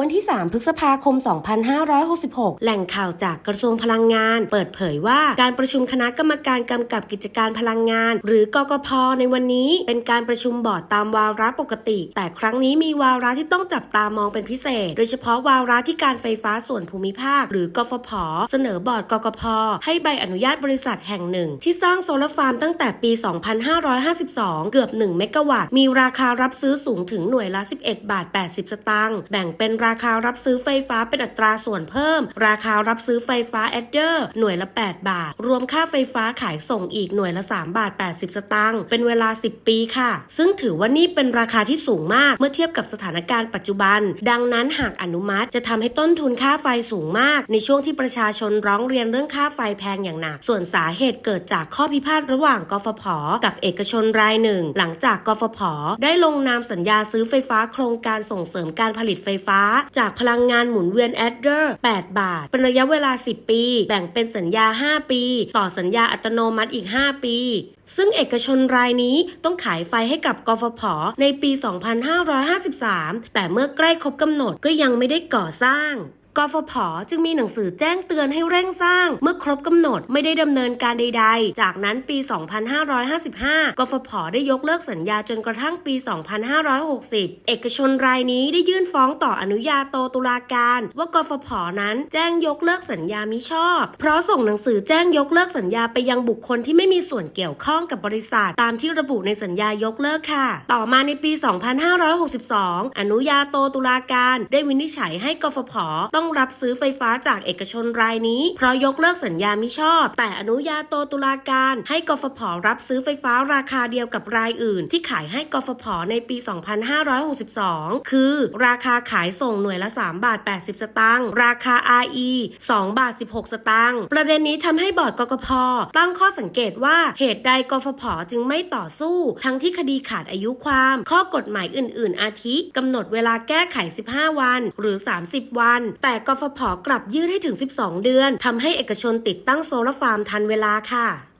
วันที่ 3 พฤษภาคม 2566 แหล่งข่าวจากกระทรวงพลังงาน เปิดเผยว่าการประชุมคณะกรรมการกำกับกิจการพลังงาน หรือกกพ ในวันนี้ เป็นการประชุมบอร์ดตามวาระปกติ แต่ครั้งนี้มีวาระที่ต้องจับตามองเป็นพิเศษ โดยเฉพาะวาระที่การไฟฟ้าส่วนภูมิภาค หรือกฟผ เสนอบอร์ดกกพ ให้ใบอนุญาตบริษัทแห่งหนึ่ง ที่สร้างโซลาร์ฟาร์มตั้งแต่ปี 2552 เกือบ 1 เมกะวัตต์ มีราคารับซื้อสูงถึงหน่วยละ 11 บาท 80 สตางค์ แบ่งเป็นราคารับซื้อไฟฟ้าเป็นอัตราส่วนเพิ่ม ราคารับซื้อไฟฟ้าแอดเดอร์หน่วยละ 8 บาท รวมค่าไฟฟ้าขายส่งอีกหน่วยละ 3 บาท 80 สตางค์เป็นเวลา 10 ปีค่ะ ซึ่งถือว่านี่เป็นราคาที่สูงมากเมื่อเทียบกับสถานการณ์ปัจจุบัน ดังนั้นหากอนุมัติจะทำให้ต้นทุนค่าไฟสูงมาก ในช่วงที่ประชาชนร้องเรียนเรื่องค่าไฟแพงอย่างหนัก ส่วนสาเหตุเกิดจากข้อพิพาทระหว่างกฟผ กับเอกชนรายหนึ่ง หลังจากกฟผ ได้ลงนามสัญญาซื้อไฟฟ้าโครงการส่งเสริมการผลิตไฟฟ้าจากพลังงานหมุนเวียนแอดเดอร์ 8 บาท เป็นระยะเวลา 10 ปี แบ่งเป็นสัญญา 5 ปี ต่อสัญญาอัตโนมัติอีก 5 ปี ซึ่งเอกชนรายนี้ต้องขายไฟให้กับกฟผ ในปี 2553 แต่เมื่อใกล้ครบกำหนดก็ยังไม่ได้ก่อสร้าง กฟผจึงมีหนังสือแจ้งเตือนให้เร่งสร้าง เมื่อครบกำหนดไม่ได้ดำเนินการใด ๆ จากนั้นปี 2555 กฟผได้ยกเลิกสัญญาจนกระทั่งปี 2560 เอกชนรายนี้ได้ยื่นฟ้องต่ออนุญาโตตุลาการ ว่ากฟผนั้นแจ้งยกเลิกสัญญามิชอบ เพราะส่งหนังสือแจ้งยกเลิกสัญญาไปยังบุคคลที่ไม่มีส่วนเกี่ยวข้องกับบริษัท ตามที่ระบุในสัญญายกเลิกค่ะ ต่อมาในปี 2562 อนุญาโตตุลาการ ได้วินิจฉัยให้กฟผต้องรับซื้อไฟฟ้าจากเอกชนรายนี้ เพราะยกเลิกสัญญาไมิชอบ แต่อนุญาโตตุลาการ ให้กฟผรับซื้อไฟฟ้าราคาเดียวกับรายอื่น ที่ขายให้กฟผในปี 2562 คือ ราคาขายส่งหน่วยละ 3 บาท 80 สตางค์ราคา RE 2 บาท 16 สตางค์ประเด็นนี้ทำให้บอร์ดกกพตั้งข้อสังเกตว่าเหตุใดกฟผจึงไม่ต่อสู้ ทั้งที่คดีขาดอายุความ ข้อกฎหมายอื่น ๆ อาทิกำหนดเวลาแก้ไข 15 วัน หรือ 30 วัน แต่กฟผกลับยืดให้ถึง 12 เดือนทำให้เอกชนติดตั้งโซลาร์ฟาร์มทันเวลาค่ะ